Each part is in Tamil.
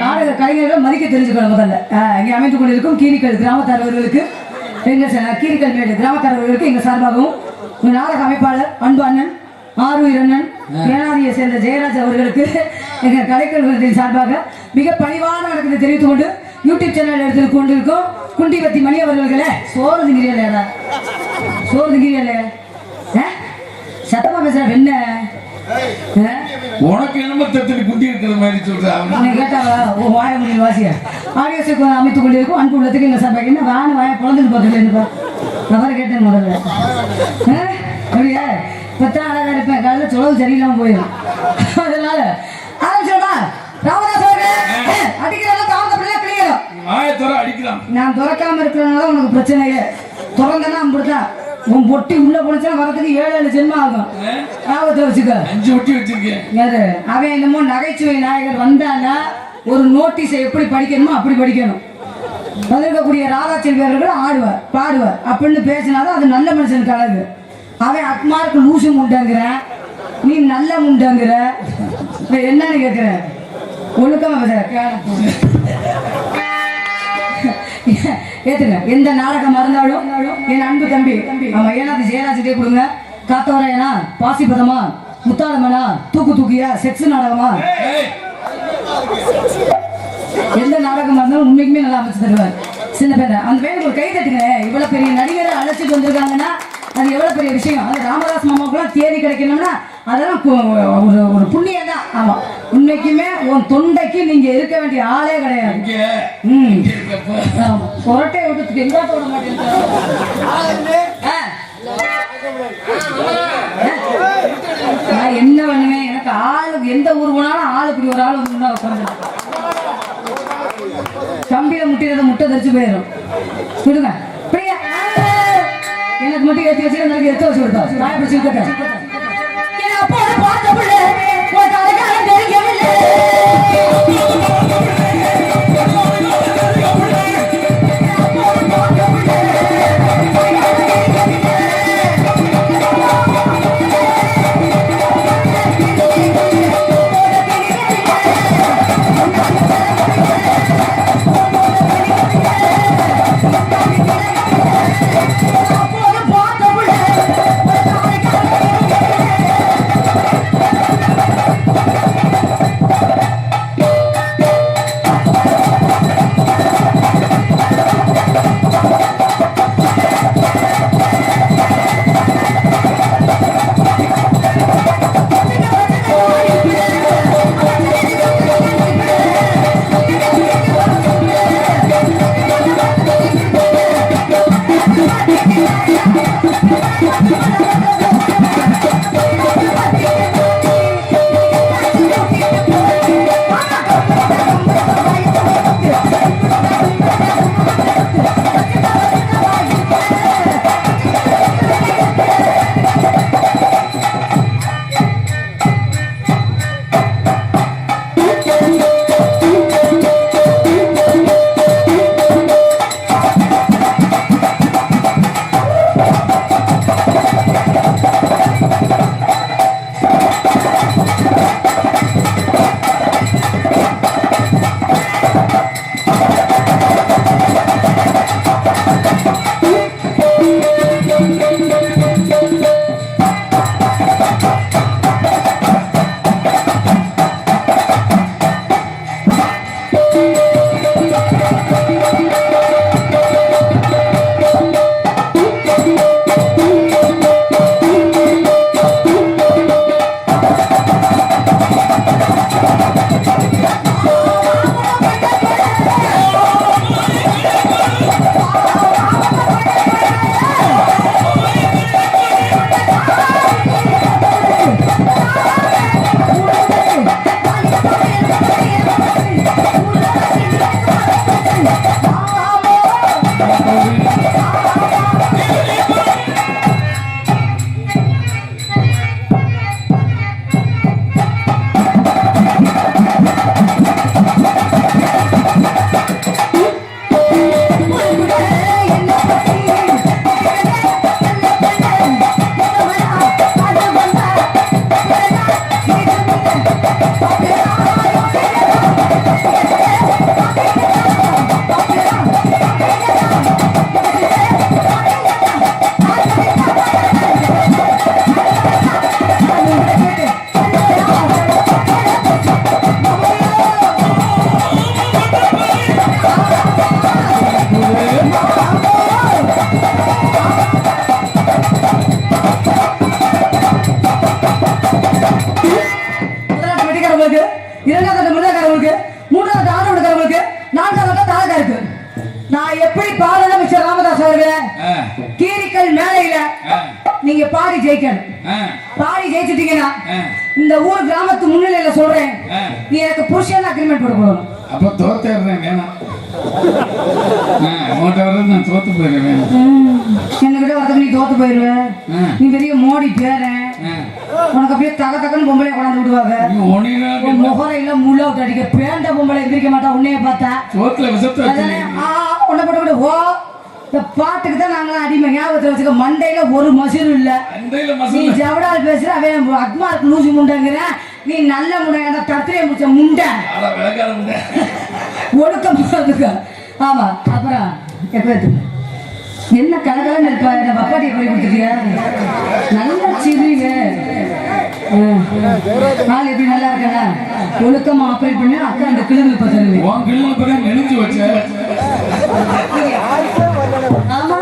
நாடக கலைஞர்கள் மதிக்க தெரிஞ்சுக்கணும் முதல்ல. இங்கே அமைத்துக் கொண்டிருக்கும் கீரிக்கல் கிராம தலைவர்களுக்கு எங்க ச- கீரிக்கல் மேடு கிராம தலைவர்களுக்கு எங்க சார்பாகவும் நாடக அமைப்பாளர் அன்பு அண்ணன் ஆறு அண்ணன் ஏனாதியை சேர்ந்த ஜெயராஜ் அவர்களுக்கு எங்க கலைக்கல்வத்தின் சார்பாக மிக பணிவான வணக்கத்தை தெரிவித்துக் கொண்டு யூடியூப் சேனல் எடுத்து கொண்டிருக்கோம். குண்டிபத்தி மணி அவர்களே சோறு திங்கிறியல்ல சோறு திங்கிறியல்ல சத்தமா பேசுற என்ன? உனக்கு என்னமோ தத்துக்கு குட்டி இருக்கிற மாதிரி சொல்றா அவனு. நீ கேட்டாவா? வாய முடியல வாசிய? ஆடியோஸை அமைத்துக் கொண்டிருக்கும் அன்பு உள்ளத்துக்கு எங்க சார்பாக என்ன வான வாய பிறந்துட்டு பார்க்கல என்னப்பா நபரை கேட்டேன் முதல்ல? அப்படியா? இப்பத்தான் அழகா இருப்பேன். காலையில் சுழவு சரியில்லாம போயிடும். அதனால ஆரம்பிச்சிடமா ராமதாஸ் அவர்களே அடிக்கிறதெல்லாம் கிளியரும் துற அடிக்கிறான். நான் திறக்காம இருக்கிறதுனால உனக்கு பிரச்சனையே. திறந்தேன்னா அப்படித்தான். உன் பொட்டி உள்ள போனச்சுன்னா வரதுக்கு ஏழு ஏழு ஜென்மம் ஆகும். ஆபத்தை வச்சுக்க. அஞ்சு ஒட்டி வச்சிருக்கேன். அவன் என்னமோ நகைச்சுவை நாயகர் வந்தானா ஒரு நோட்டீஸை எப்படி படிக்கணுமோ அப்படி படிக்கணும். வந்திருக்கக்கூடிய ராதா செல்வியர்கள் ஆடுவார் பாடுவார். அப்படின்னு பேசினாதான் அது நல்ல மனுஷனுக்கு அழகு அவன் அக்மாருக்கு லூசு முண்டங்கிறான் நீ நல்ல முண்டங்கிற. என்னன்னு கேட்கிற ஒழுக்கமா பேசுற ஏத்துங்க. எந்த நாடகம் இருந்தாலும் என் அன்பு தம்பி ஆமா ஏனாது ஜெயராஜிட்டே கொடுங்க. காத்தவரையனா பாசிபதமா முத்தாளமனா தூக்கு தூக்கியா செக்ஸ் நாடகமா? எந்த நாடகம் இருந்தாலும் உண்மைக்குமே நல்லா அமைச்சு தருவார். சின்ன பேர அந்த பேருக்கு ஒரு கை தட்டுங்க. இவ்வளவு பெரிய நடிகரை அழைச்சிட்டு வந்திருக்காங்கன்னா அது எவ்வளவு பெரிய விஷயம்? அது ராமதாஸ் மாமாவுக்குலாம் தேதி கிடைக்கணும்னா அதெல்லாம் ஒரு ஒரு புண்ணியம் தான் ஆமா. உண்மைக்குமே உன் தொண்டைக்கு நீங்க இருக்க வேண்டிய ஆளே கிடையாது. புரட்டை விட்டு எங்காட்ட விட மாட்டேன் என்ன பண்ணுவேன்? எனக்கு ஆளு எந்த ஊர் போனாலும் ஆளு இப்படி ஒரு ஆள் வந்து உட்காந்து கம்பியில முட்டிறத முட்டை தரிச்சு போயிடும். விடுங்க. எனக்கு மட்டும் ஏற்றி வச்சு எனக்கு எடுத்து வச்சு விட்டோம் நான் இப்படி சொல்லிட்டேன் என் அப்பா பார்த்த பிள்ளை. இரண்டாவது மிருதக்காரங்களுக்கு மூன்றாவது ஆடவனுக்காரங்களுக்கு நான்காவது தாளக்காருக்கு நான் எப்படி பாடல மிஸ்டர் ராமதாஸ் அவர்களே? கீரிக்கல் மேலையில நீங்க பாடி ஜெயிக்கணும். பாடி ஜெயிச்சிட்டீங்கன்னா இந்த ஊர் கிராமத்து முன்னிலையில சொல்றேன். நீ எனக்கு புருஷன் அக்ரிமெண்ட் போட போகணும் அப்ப தோத்தேறேன் வேணாம். நான் தோத்து என்கிட்ட வரதுக்கு நீ தோத்து போயிருவ ஆ, நீ பெரிய மோடி பேரன். உனக்கு அப்படியே தக தகன்னு பொம்பளை கொண்டாந்து விடுவாங்க. முகரையில முள்ள விட்டு அடிக்க பேண்ட பொம்பளை எந்திரிக்க மாட்டா உன்னைய பார்த்தா. உன்னை போட்டு. ஓ. இந்த பாட்டுக்கு தான் நாங்களாம் அடிமை ஞாபகத்தில் வச்சுக்க மண்டையில ஒரு மசூரும் இல்ல. நீ ஜவடால் பேசுற அவன் அக்மாருக்கு லூசு முண்டைங்கிற நீ நல்ல முண்டை தத்திரைய முடிச்ச முண்டை. ஒழுக்கம் ஆமா அப்புறம் எப்ப என்ன கலகலன்னு இருப்பா என்ன பப்பாட்டி போய் கொடுத்துட்டியா நல்லா சிரிங்க ஆள் எப்படி நல்லா இருக்கா ஒழுக்கமா ஆப்ரேட் பண்ணி அக்கா அந்த கிழமை பார்த்துருங்க உன் நெளிஞ்சு வச்ச. ஆமா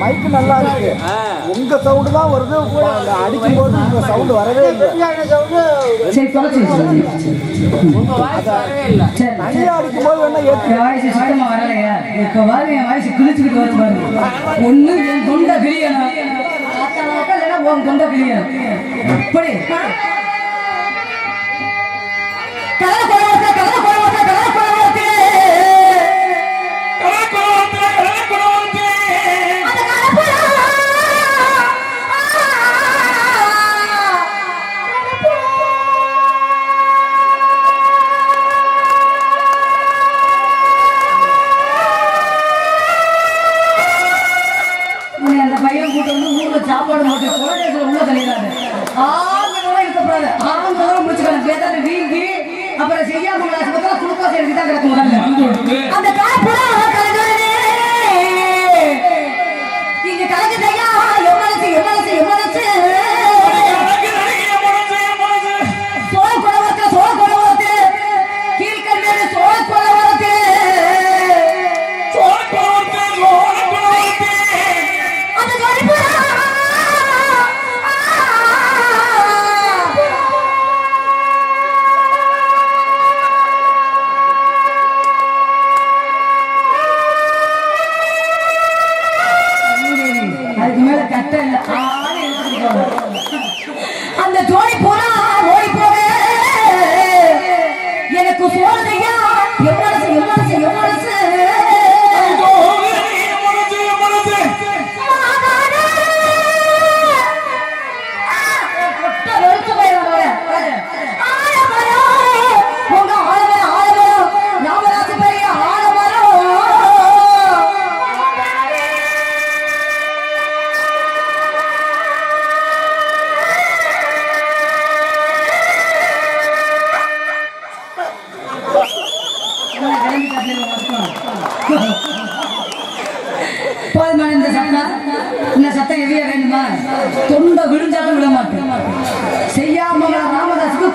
மைக்கு நல்லா இருக்கு. உங்க சவுண்டு தான் வருது. அடிக்கும் போது உங்க சவுண்ட் வரவே இல்லை. சரி குறைச்சி சரி தனியா அடிக்கும் போது வேணா ஏத்து? என் வாய்ஸ் சுத்தமா வரலையா? இப்ப பாரு என் வாய்ஸ் கிழிச்சுக்கிட்டு வரும் பாரு ஒண்ணு என் தொண்டை இல்லைன்னா உன் தொண்டை இப்படி. கலர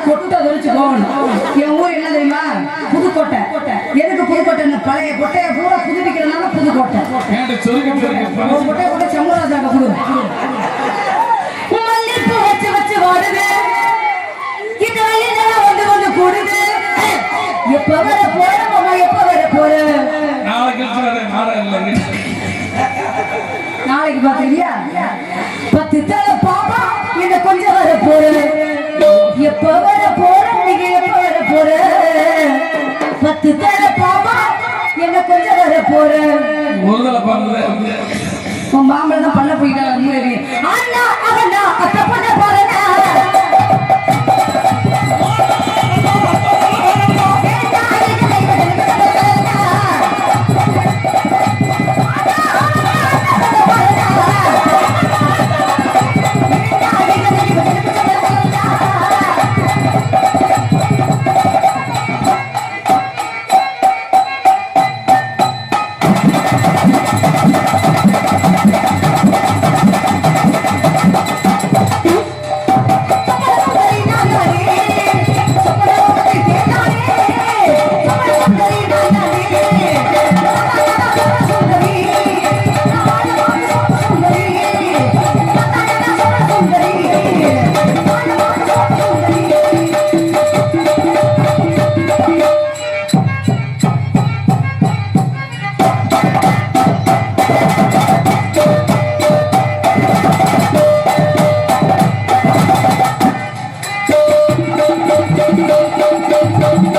கொட்டை தொலைச்சு போகணும். என் ஊர் என்ன தெரியுமா? புதுக்கோட்டை. எதுக்கு புதுக்கோட்டை இந்த பழைய கொட்டையை பூரா புதுப்பிக்கிறதுனால புதுக்கோட்டை. ஒரு கொட்டையை கொட்டை சம்பராஜாங்க கொடு மல்லிப்பூ வச்சு வச்சு வாடுது இந்த வழியில வந்து வந்து கூடுது எப்ப வர போற மாமா எப்ப வர போற நாளைக்கு பாக்குறியா பத்து தலை பாப்பா என்ன கொஞ்சம் வர போற எப்ப வர போற எப்ப வர போற? பத்து பாப்பா என்ன கொஞ்சம் வர போற? உன் மாமன் தான் பண்ண போயிட்டாங்க அண்ணா அவனா அத்தை பண்ண dum dum dum dum dum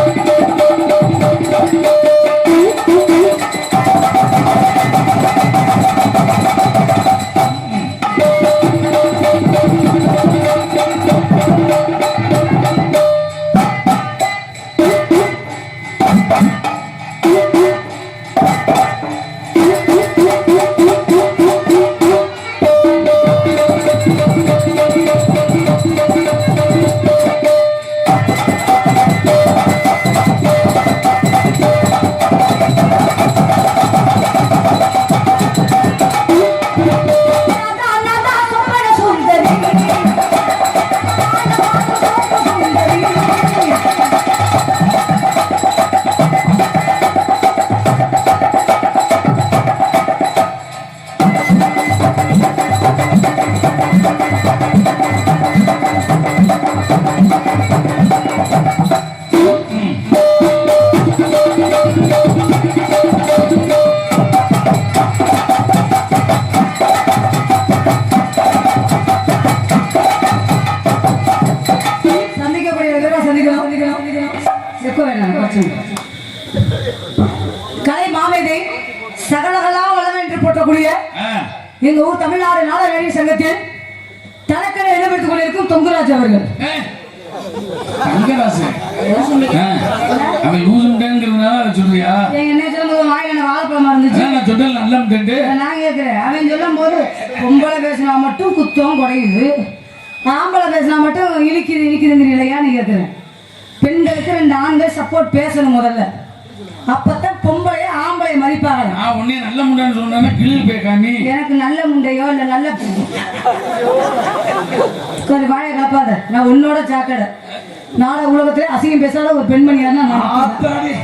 காட்சி கலை மாமேதை சகலகலா வளம் என்று போற்றக்கூடிய எங்க ஊர் தமிழ்நாடு நாடகாரி சங்கத்தில் தலைக்கரை இடம்பெற்றுக் கொண்டிருக்கும் தொங்குராஜ் அவர்கள். தங்கராசு அவன் லூஸ் என்ன சொல்லும்போது வாயில வாழைப்பழமா நான் சொன்னேன் அவன் சொல்லும் போது பேசினா மட்டும் குத்தம் குறையுது ஆம்பளை பேசினா மட்டும் இழுக்கிது இழுக்கிதுங்கிறீங்களா கேட்கிறேன் பெண்களுக்கு ரெண்டு ஆண்கள் சப்போர்ட் பேசணும் முதல்ல. அப்பதான் பொம்பளை ஆம்பளை மதிப்பாங்க. நான் உன்னைய நல்ல முட்டேன்னு சொன்னா கிளில் பேக்காமி எனக்கு நல்ல முண்டையோ இல்ல நல்ல கொஞ்சம் வாயை காப்பாத நான் உன்னோட சாக்கடை. நாளை உலகத்துல அசிங்கம் பேசாத ஒரு நான். ஆத்தாடி.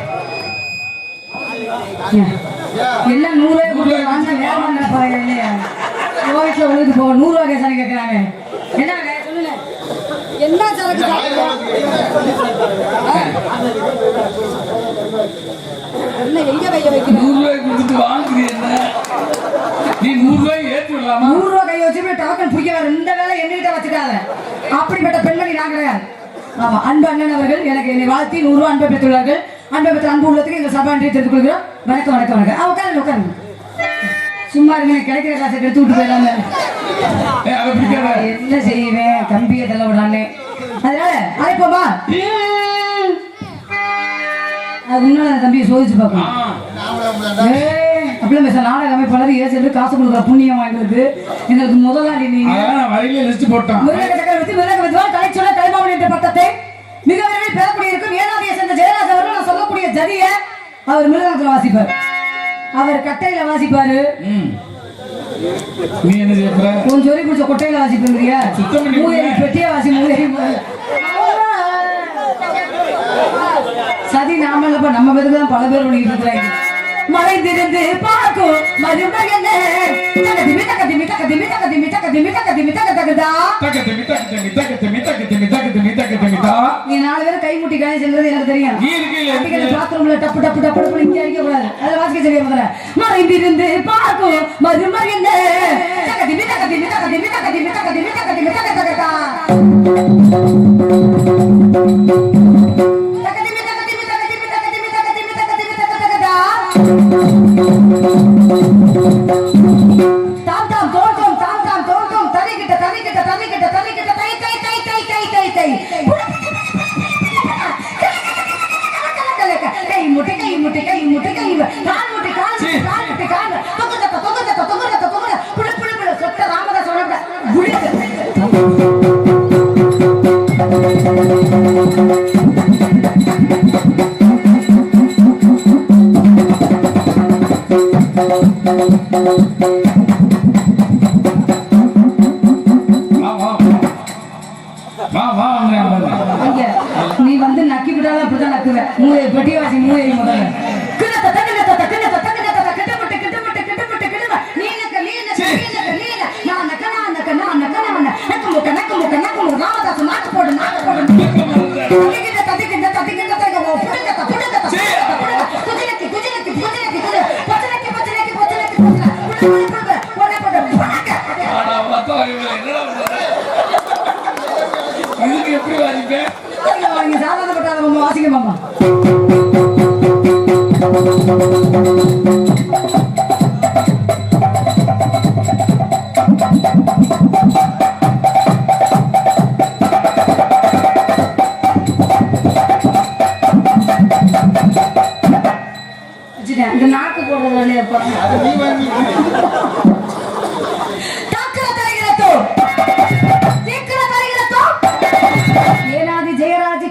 என்ன நூறு ரூபாய் கொடுத்து வேலை நினைப்பாங்க இல்லையா? கோவிட்ல உழுது போ. நூறு ரூபாய் கேசானு கேட்கறாங்க. என்ன என்ன சரக்கு? என்ன எங்க வைக்க வைக்கிறேன் நூறு ரூபாய் கொடுத்துட்டு வாங்குறீ என்ன? நீ நூறு ரூபாய் ஏற்றி விடலாமா நூறு ரூபாய் கை வச்சு டவக்கன் பிடிக்கிறார் இந்த வேலை என்கிட்ட வச்சுட்டாங்க அப்படிப்பட்ட பெண்மணி நான் கிடையாது. ஆமா அன்பு அண்ணன் அவர்கள் எனக்கு என்னை வாழ்த்தி நூறு ரூபாய் அன்பை பெற்றுள்ளார்கள். அன்பை பெற்ற அன்பு உள்ளதுக்கு எங்கள் சபா நன்றி தெரிந்து கொள்கிறோம் வணக்கம் வணக்கம் வணக்கம். உட்காருங்க உட்காருங்க. சும்மா இருங்க கிடைக்கிற காசை எடுத்து விட்டு பிடிக்காத என்ன செய்வேன்? கம்பியை தள்ள விடானே அதனால அழைப்போமா அது முன்னால தம்பியை சோதிச்சு பார்க்கணும். அப்படிலாம் பேச நாடக அமைப்பாளர் ஏசு காசு கொடுக்குற புண்ணியம் வாங்கிருக்கு எங்களுக்கு முதலாளி நீங்க வரையில லிஸ்ட் போட்டான். மிருக சக்கரவர்த்தி மிருக வித்வான் கலைச்சொல்ல கலைமாவன் என்ற பட்டத்தை மிக விரைவில் பெறக்கூடிய இருக்கும் ஏழாவதியை சேர்ந்த ஜெயராஜ் அவர்கள் நான் சொல்லக்கூடிய ஜதிய அவர் மிருகத்தில் வாசிப்பார். அவர் கட்டையில வாசிப்பாரு. நீ என்ன போற உன் சொல்லி பிடிச்ச கொட்டையில வாசிப்பீங்க சுத்தம் பண்ணி மூதேவி பெட்டிய வாசி மூதேவி சதி நாம இல்லப்பா நம்ம பேருக்கு தான் பல பேர் பண்ணிட்டு இருக்கிறாங்க மறைந்திருந்து பார்க்கும் மருமகனே தகதிமி தகதிமி தகதிமி தகதிமி தகதிமி தகதிமி தகதகதா தக்க திமி தக்க திமி தக்க திமி தக்க திமி தக்க திமி தக்க திமி தா நீ நாலு பேரும் கை முட்டி காணி செல்றது எனக்கு தெரியும் பாத்ரூம்ல டப்பு டப்பு டப்பு டப்பு இங்க அடிக்க மறைந்திருந்து பார்க்கும் மருமகனே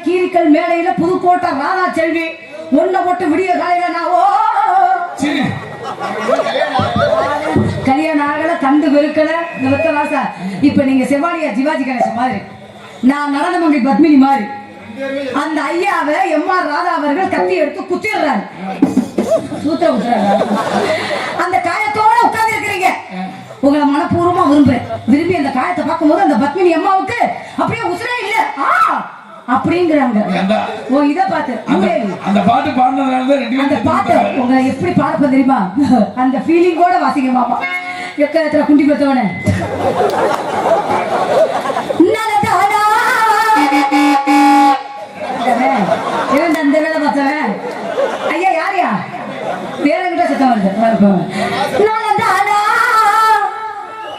கீரிக்கல் மேடையில புதுக்கோட்டை ராதா செல்வி ஒன்ன போட்டு விடிய காலையில நான் ஓ கல்யாணம் ஆகல கண்டு வெறுக்கல. இந்த வெத்த ராசா இப்ப நீங்க செவாலியா சிவாஜி கணேசன் மாதிரி நான் நடனமங்கை பத்மினி மாதிரி அந்த ஐயாவை எம் ஆர் ராதா அவர்கள் கத்தி எடுத்து குத்திடுறாரு. சூத்திர குத்துறாரு அந்த காயத்தோட உட்கார்ந்து இருக்கிறீங்க. உங்களை மனப்பூர்வமா விரும்புறேன். விரும்பி அந்த காயத்தை பார்க்கும்போது அந்த பத்மினி அம்மாவுக்கு அப்படியே உசுரே இல்ல. ஆ! அப்படிங்கிறாங்க. ஓ இத பார்த்து. அந்த பாட்டு பாடினதுனால அந்த பாட்டை உங்களை எப்படி பாடப்ப தெரியுமா? அந்த ஃபீலிங்கோட வாசிங்க மாமா. எக்கத்துல குண்டி பெத்தவனே சத்தம் வருது வரப்பவன். நல்லதானா?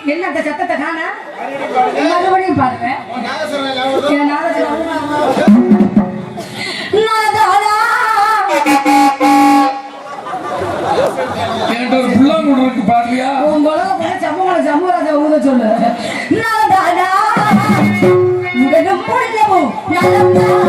என்னத்த காண மறுபடியும் பாருங்க பாருலையா உன் போய் சம்பவங்களை சம்பவராஜா ஊத சொல்லு நாதாதா. உடலும் உள்ளமும் நலம்தானா.